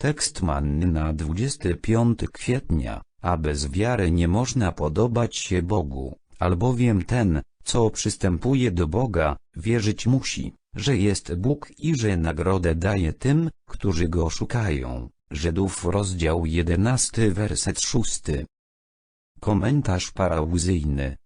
Tekst manny na 25 kwietnia, a bez wiary nie można podobać się Bogu, albowiem ten, co przystępuje do Boga, wierzyć musi, że jest Bóg i że nagrodę daje tym, którzy Go szukają. Żydów rozdział 11 werset 6 Komentarz parauzyjny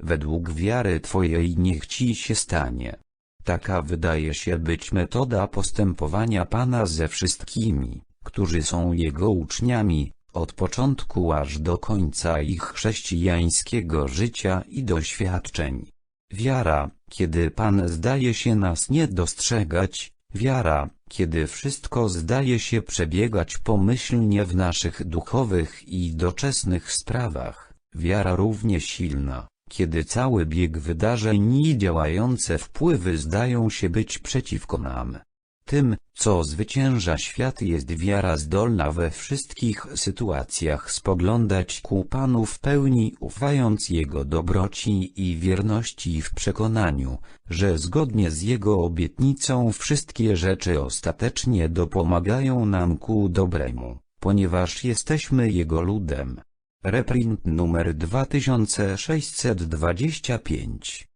Według wiary Twojej niech Ci się stanie. Taka wydaje się być metoda postępowania Pana ze wszystkimi, którzy są Jego uczniami, od początku aż do końca ich chrześcijańskiego życia i doświadczeń. Wiara, kiedy Pan zdaje się nas nie dostrzegać, wiara, kiedy wszystko zdaje się przebiegać pomyślnie w naszych duchowych i doczesnych sprawach, wiara równie silna, kiedy cały bieg wydarzeń i działające wpływy zdają się być przeciwko nam. Tym, co zwycięża świat jest wiara zdolna we wszystkich sytuacjach spoglądać ku Panu w pełni ufając Jego dobroci i wierności w przekonaniu, że zgodnie z Jego obietnicą wszystkie rzeczy ostatecznie dopomagają nam ku dobremu, ponieważ jesteśmy Jego ludem. Reprint numer 2625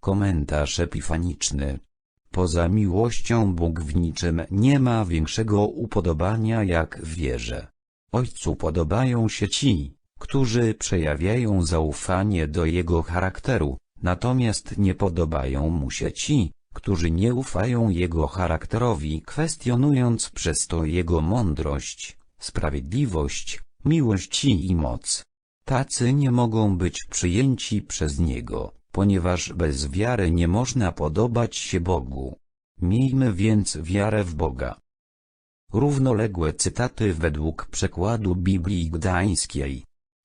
Komentarz epifaniczny Poza miłością Bóg w niczym nie ma większego upodobania jak w wierze. Ojcu podobają się ci, którzy przejawiają zaufanie do Jego charakteru, natomiast nie podobają mu się ci, którzy nie ufają Jego charakterowi kwestionując przez to Jego mądrość, sprawiedliwość, miłość i moc. Tacy nie mogą być przyjęci przez Niego ponieważ bez wiary nie można podobać się Bogu. Miejmy więc wiarę w Boga. Równoległe cytaty według przekładu Biblii Gdańskiej.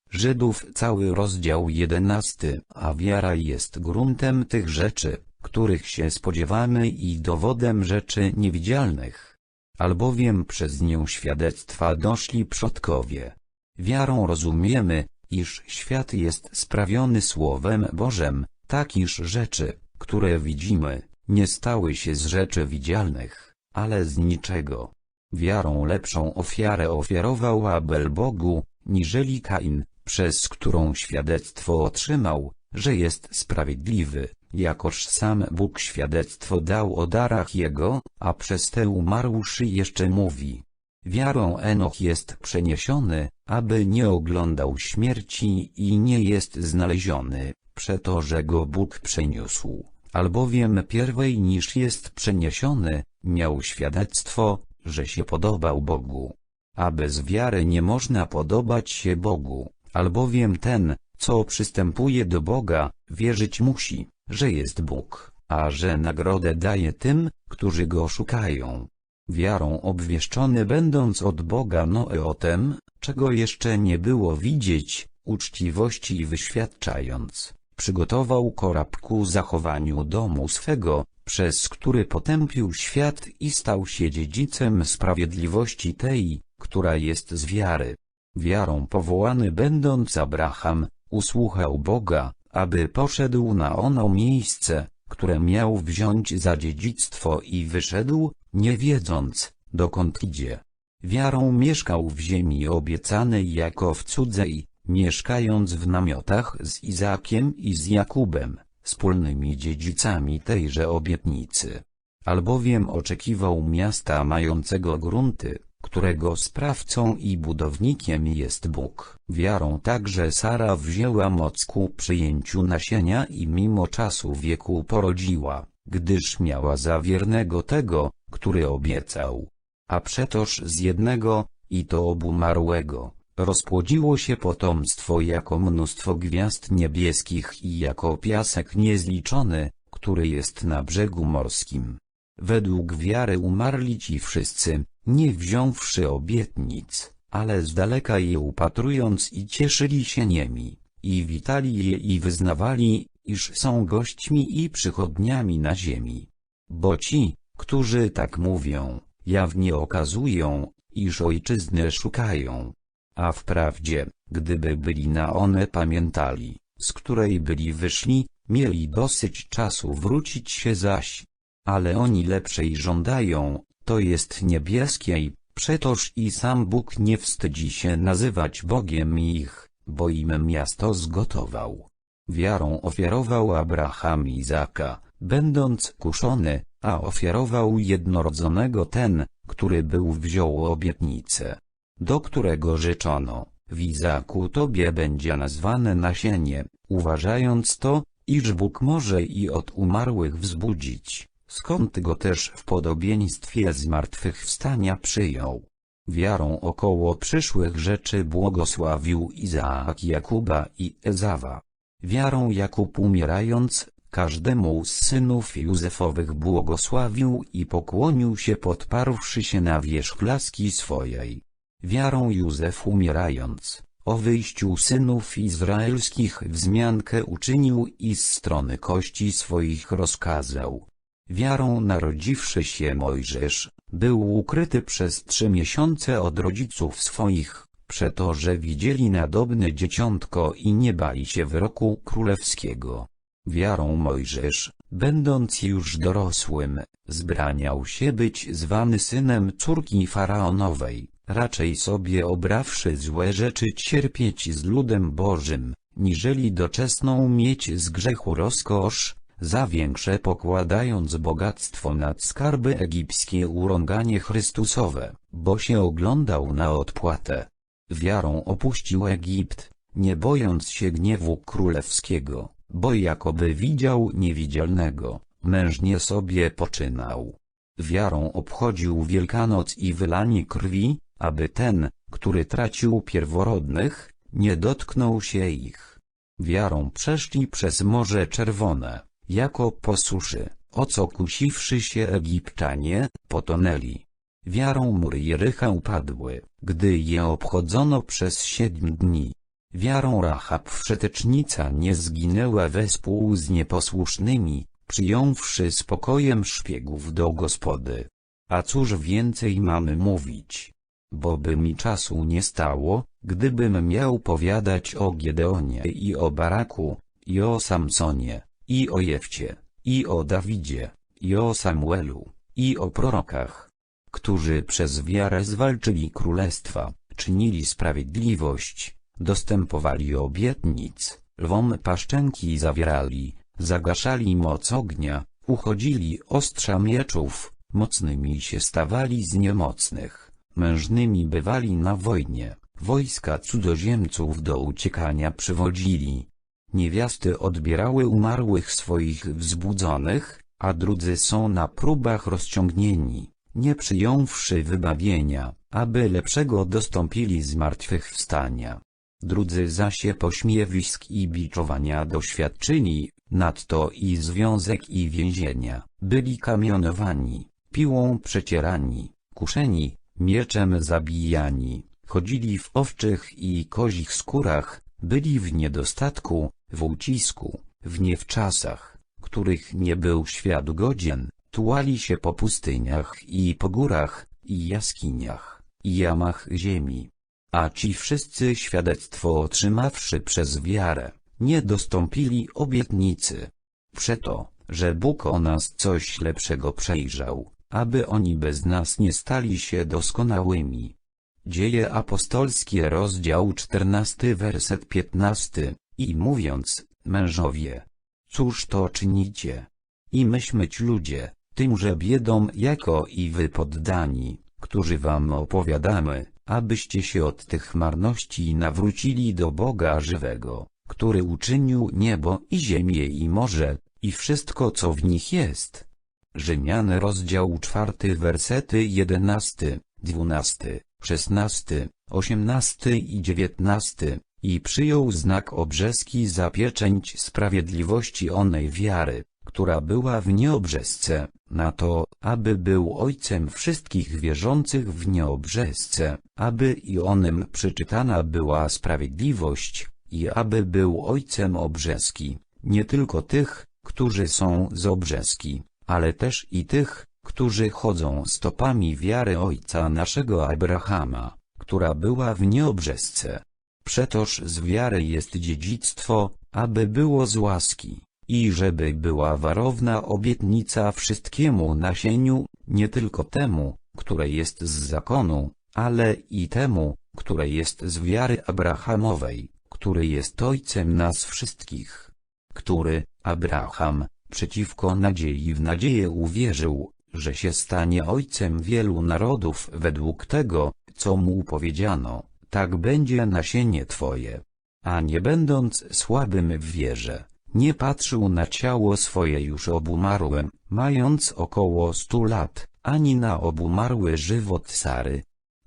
Żydów cały rozdział jedenasty, a wiara jest gruntem tych rzeczy, których się spodziewamy i dowodem rzeczy niewidzialnych. Albowiem przez nią świadectwa doszli przodkowie. Wiarą rozumiemy, iż świat jest sprawiony Słowem Bożem, tak iż rzeczy, które widzimy, nie stały się z rzeczy widzialnych, ale z niczego. Wiarą lepszą ofiarę ofiarował Abel Bogu, niżeli Kain, przez którą świadectwo otrzymał, że jest sprawiedliwy, jakoż sam Bóg świadectwo dał o darach jego, a przez te umarłszy jeszcze mówi. Wiarą Enoch jest przeniesiony, aby nie oglądał śmierci i nie jest znaleziony, przeto że go Bóg przeniósł, albowiem pierwej niż jest przeniesiony, miał świadectwo, że się podobał Bogu. A bez wiary nie można podobać się Bogu, albowiem ten, co przystępuje do Boga, wierzyć musi, że jest Bóg, a że nagrodę daje tym, którzy Go szukają. Wiarą obwieszczony będąc od Boga Noe o tem, czego jeszcze nie było widzieć, uczciwości wyświadczając, przygotował korab ku zachowaniu domu swego, przez który potępił świat i stał się dziedzicem sprawiedliwości tej, która jest z wiary. Wiarą powołany będąc Abraham, usłuchał Boga, aby poszedł na ono miejsce, które miał wziąć za dziedzictwo i wyszedł, nie wiedząc, dokąd idzie. Wiarą mieszkał w ziemi obiecanej jako w cudzej, mieszkając w namiotach z Izakiem i z Jakubem, wspólnymi dziedzicami tejże obietnicy. Albowiem oczekiwał miasta mającego grunty, którego sprawcą i budownikiem jest Bóg. Wiarą także Sara wzięła moc ku przyjęciu nasienia i mimo czasu wieku porodziła, gdyż miała za wiernego tego, który obiecał. A przetoż z jednego, i to obumarłego, Rozpłodziło się potomstwo jako mnóstwo gwiazd niebieskich i jako piasek niezliczony, który jest na brzegu morskim. Według wiary umarli ci wszyscy, nie wziąwszy obietnic, ale z daleka je upatrując i cieszyli się niemi, i witali je i wyznawali, iż są gośćmi i przychodniami na ziemi. Bo ci, którzy tak mówią, jawnie okazują, iż ojczyzny szukają, a wprawdzie, gdyby byli na one pamiętali, z której byli wyszli, mieli dosyć czasu wrócić się zaś. Ale oni lepszej żądają, to jest niebieskiej, Przetoż i sam Bóg nie wstydzi się nazywać Bogiem ich, bo im miasto zgotował. Wiarą ofiarował Abraham Izaka, będąc kuszony, a ofiarował jednorodzonego ten, który był wziął obietnicę, do którego rzeczono, w Izaku tobie będzie nazwane nasienie, uważając to, iż Bóg może i od umarłych wzbudzić, skąd go też w podobieństwie zmartwychwstania przyjął. Wiarą około przyszłych rzeczy błogosławił Izaak Jakuba i Ezawa. Wiarą Jakub umierając, każdemu z synów Józefowych błogosławił i pokłonił się podparłszy się na wierzch laski swojej. Wiarą Józef umierając, o wyjściu synów izraelskich wzmiankę uczynił i z strony kości swoich rozkazał. Wiarą narodziwszy się Mojżesz, był ukryty przez trzy miesiące od rodziców swoich, przeto że widzieli nadobne dzieciątko i nie bali się wyroku królewskiego. Wiarą Mojżesz, będąc już dorosłym, zbraniał się być zwany synem córki faraonowej, raczej sobie obrawszy złe rzeczy cierpieć z ludem Bożym, niżeli doczesną mieć z grzechu rozkosz, za większe pokładając bogactwo nad skarby egipskie urąganie Chrystusowe, bo się oglądał na odpłatę. Wiarą opuścił Egipt, nie bojąc się gniewu królewskiego, bo jakoby widział niewidzialnego, mężnie sobie poczynał. Wiarą obchodził Wielkanoc i wylanie krwi, aby ten, który tracił pierworodnych, nie dotknął się ich. Wiarą przeszli przez Morze Czerwone, jako po suszy, o co kusiwszy się Egipczanie, potonęli. Wiarą mury Jericha upadły, gdy je obchodzono przez siedm dni. Wiarą Rahab wszetecznica nie zginęła wespół z nieposłusznymi, przyjąwszy spokojem szpiegów do gospody. A cóż więcej mamy mówić? Bo by mi czasu nie stało, gdybym miał powiadać o Gedeonie i o Baraku, i o Samsonie, i o Jefcie, i o Dawidzie, i o Samuelu, i o prorokach, którzy przez wiarę zwalczyli królestwa, czynili sprawiedliwość, dostępowali obietnic, lwom paszczęki zawierali, zagaszali moc ognia, uchodzili ostrza mieczów, mocnymi się stawali z niemocnych, mężnymi bywali na wojnie, wojska cudzoziemców do uciekania przywodzili. Niewiasty odbierały umarłych swoich wzbudzonych, a drudzy są na próbach rozciągnieni, nie przyjąwszy wybawienia, aby lepszego dostąpili zmartwychwstania. Drudzy zaś pośmiewisk i biczowania doświadczyli, nadto i związek i więzienia, byli kamionowani, piłą przecierani, kuszeni, mieczem zabijani, chodzili w owczych i kozich skórach, byli w niedostatku, w ucisku, w niewczasach, których nie był świat godzien, tułali się po pustyniach i po górach, i jaskiniach, i jamach ziemi. A ci wszyscy świadectwo otrzymawszy przez wiarę, nie dostąpili obietnicy. Przeto, że Bóg o nas coś lepszego przejrzał, aby oni bez nas nie stali się doskonałymi. Dzieje apostolskie rozdział 14 werset 15 i mówiąc, mężowie, cóż to czynicie? I ci ludzie, tymże biedom jako i wy poddani, którzy wam opowiadamy, abyście się od tych marności nawrócili do Boga żywego, który uczynił niebo i ziemię i morze, i wszystko co w nich jest. Rzymian rozdział czwarty wersety jedenasty, dwunasty, szesnasty, osiemnasty i dziewiętnasty, i przyjął znak obrzeski za pieczęć sprawiedliwości onej wiary, która była w nieobrzesce, na to, aby był ojcem wszystkich wierzących w nieobrzesce, aby i onym przeczytana była sprawiedliwość, i aby był ojcem obrzeski, nie tylko tych, którzy są z obrzeski, ale też i tych, którzy chodzą stopami wiary ojca naszego Abrahama, która była w nieobrzesce. Przetoż z wiary jest dziedzictwo, aby było z łaski, i żeby była warowna obietnica wszystkiemu nasieniu, nie tylko temu, które jest z zakonu, ale i temu, które jest z wiary Abrahamowej, który jest ojcem nas wszystkich. Który, Abraham, przeciwko nadziei w nadzieję uwierzył, że się stanie ojcem wielu narodów według tego, co mu powiedziano, tak będzie nasienie twoje. A nie będąc słabym w wierze, nie patrzył na ciało swoje już obumarłe, mając około stu lat, ani na obumarły żywot Sary.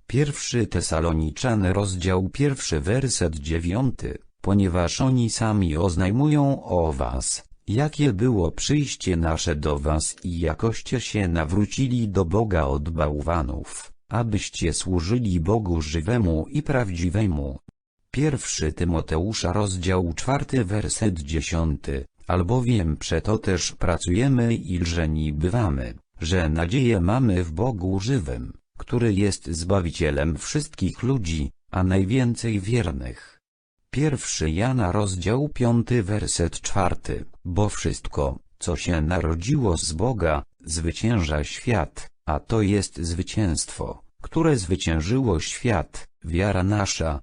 Pierwszy Tesaloniczan rozdział pierwszy werset dziewiąty, ponieważ oni sami oznajmują o was, jakie było przyjście nasze do was i jakoście się nawrócili do Boga od bałwanów, abyście służyli Bogu żywemu i prawdziwemu. Pierwszy Tymoteusza rozdział czwarty werset dziesiąty, albowiem przeto też pracujemy i lżeni bywamy, że nadzieję mamy w Bogu żywym, który jest Zbawicielem wszystkich ludzi, a najwięcej wiernych. Pierwszy Jana rozdział piąty werset czwarty, bo wszystko, co się narodziło z Boga, zwycięża świat, a to jest zwycięstwo, które zwyciężyło świat, wiara nasza.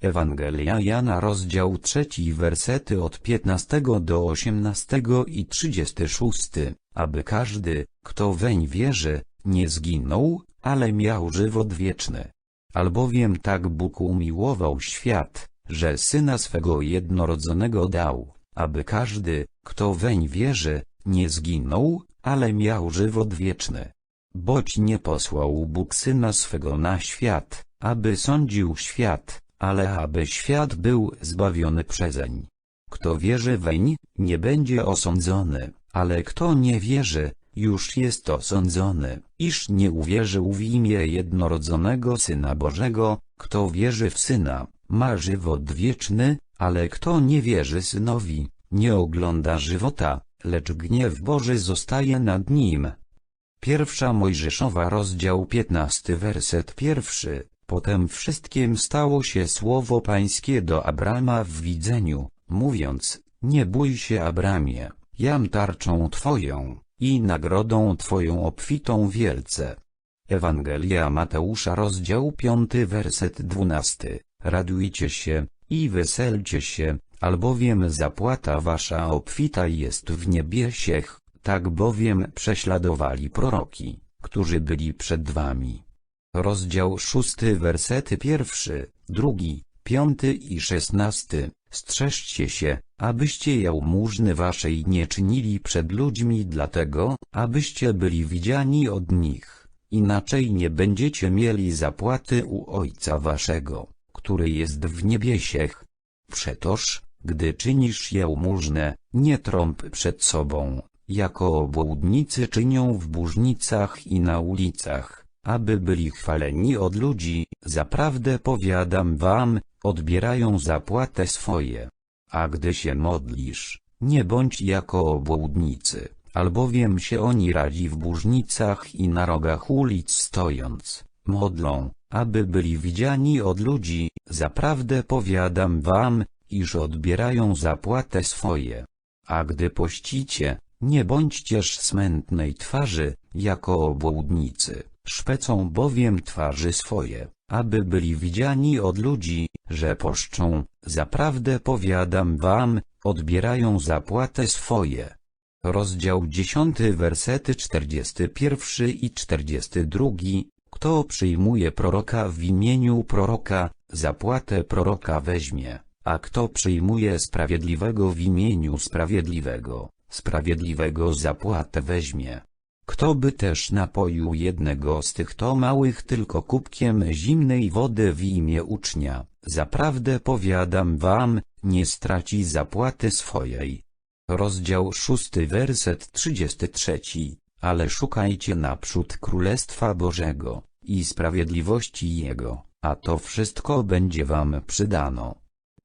Ewangelia Jana rozdział trzeci wersety od 15 do 18 i 36, aby każdy, kto weń wierzy, nie zginął, ale miał żywot wieczny. Albowiem tak Bóg umiłował świat, że Syna swego jednorodzonego dał, aby każdy, kto weń wierzy, nie zginął, ale miał żywot wieczny. Boć nie posłał Bóg Syna swego na świat, aby sądził świat, ale aby świat był zbawiony przezeń. Kto wierzy weń, nie będzie osądzony, ale kto nie wierzy, już jest osądzony, iż nie uwierzył w imię jednorodzonego Syna Bożego, kto wierzy w Syna, ma żywot wieczny, ale kto nie wierzy Synowi, nie ogląda żywota, lecz gniew Boży zostaje nad nim. Pierwsza Mojżeszowa rozdział 15 werset pierwszy Potem wszystkim stało się słowo pańskie do Abrama w widzeniu, mówiąc, nie bój się Abramie, jam tarczą twoją, i nagrodą twoją obfitą wielce. Ewangelia Mateusza rozdział 5 werset 12 Radujcie się, i weselcie się, albowiem zapłata wasza obfita jest w niebiesiech, tak bowiem prześladowali proroki, którzy byli przed wami. Rozdział szósty wersety pierwszy, drugi, piąty i szesnasty. Strzeżcie się, abyście jałmużny waszej nie czynili przed ludźmi dlatego, abyście byli widziani od nich. Inaczej nie będziecie mieli zapłaty u Ojca waszego, który jest w niebiesiech. Przetoż, gdy czynisz jałmużnę, nie trąb przed sobą, jako obłudnicy czynią w burznicach i na ulicach aby byli chwaleni od ludzi, zaprawdę powiadam wam, odbierają zapłatę swoje. A gdy się modlisz, nie bądź jako obłudnicy, albowiem się oni radzi w burznicach i na rogach ulic stojąc, modlą, aby byli widziani od ludzi, zaprawdę powiadam wam, iż odbierają zapłatę swoje. A gdy pościcie, nie bądźcież smętnej twarzy, jako obłudnicy Szpecą bowiem twarzy swoje, aby byli widziani od ludzi, że poszczą, zaprawdę powiadam wam, odbierają zapłatę swoje. Rozdział 10 wersety 41 i 42 Kto przyjmuje proroka w imieniu proroka, zapłatę proroka weźmie, a kto przyjmuje sprawiedliwego w imieniu sprawiedliwego, sprawiedliwego zapłatę weźmie. Kto by też napoił jednego z tych to małych tylko kubkiem zimnej wody w imię ucznia, zaprawdę powiadam wam, nie straci zapłaty swojej. Rozdział szósty werset 33 Ale szukajcie naprzód Królestwa Bożego i sprawiedliwości Jego, a to wszystko będzie wam przydano.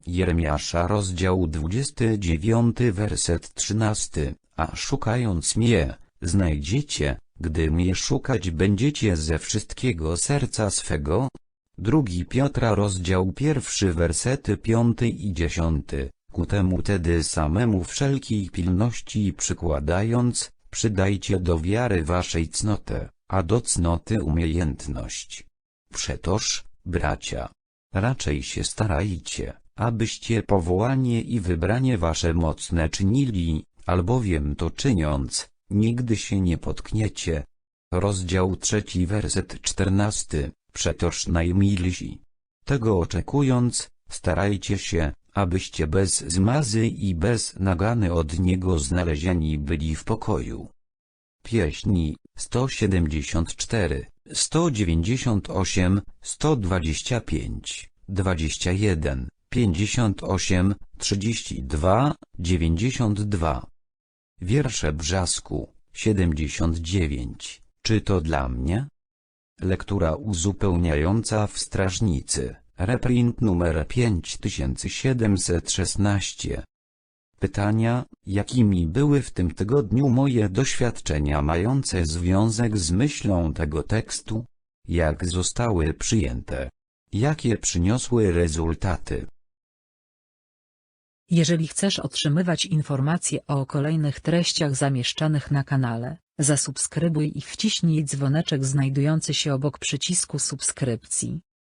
Jeremiasza rozdział 29 werset 13 A szukając mnie, znajdziecie, gdy mnie szukać będziecie ze wszystkiego serca swego. Drugi Piotra rozdział pierwszy wersety piąty i dziesiąty. Ku temu tedy samemu wszelkiej pilności przykładając, przydajcie do wiary waszej cnotę, a do cnoty umiejętność. Przetoż, bracia, raczej się starajcie, abyście powołanie i wybranie wasze mocne czynili, albowiem to czyniąc, nigdy się nie potkniecie. Rozdział trzeci werset czternasty, przetoż najmilsi. Tego oczekując, starajcie się, abyście bez zmazy i bez nagany od Niego znalezieni byli w pokoju. Pieśni 174, 198, 125, 21, 58, 32, 92. Wiersze Brzasku 79. Czy to dla mnie? Lektura uzupełniająca w Strażnicy, reprint numer 5716. Pytania, jakimi były w tym tygodniu moje doświadczenia mające związek z myślą tego tekstu? Jak zostały przyjęte? Jakie przyniosły rezultaty? Jeżeli chcesz otrzymywać informacje o kolejnych treściach zamieszczanych na kanale, zasubskrybuj i wciśnij dzwoneczek znajdujący się obok przycisku subskrypcji.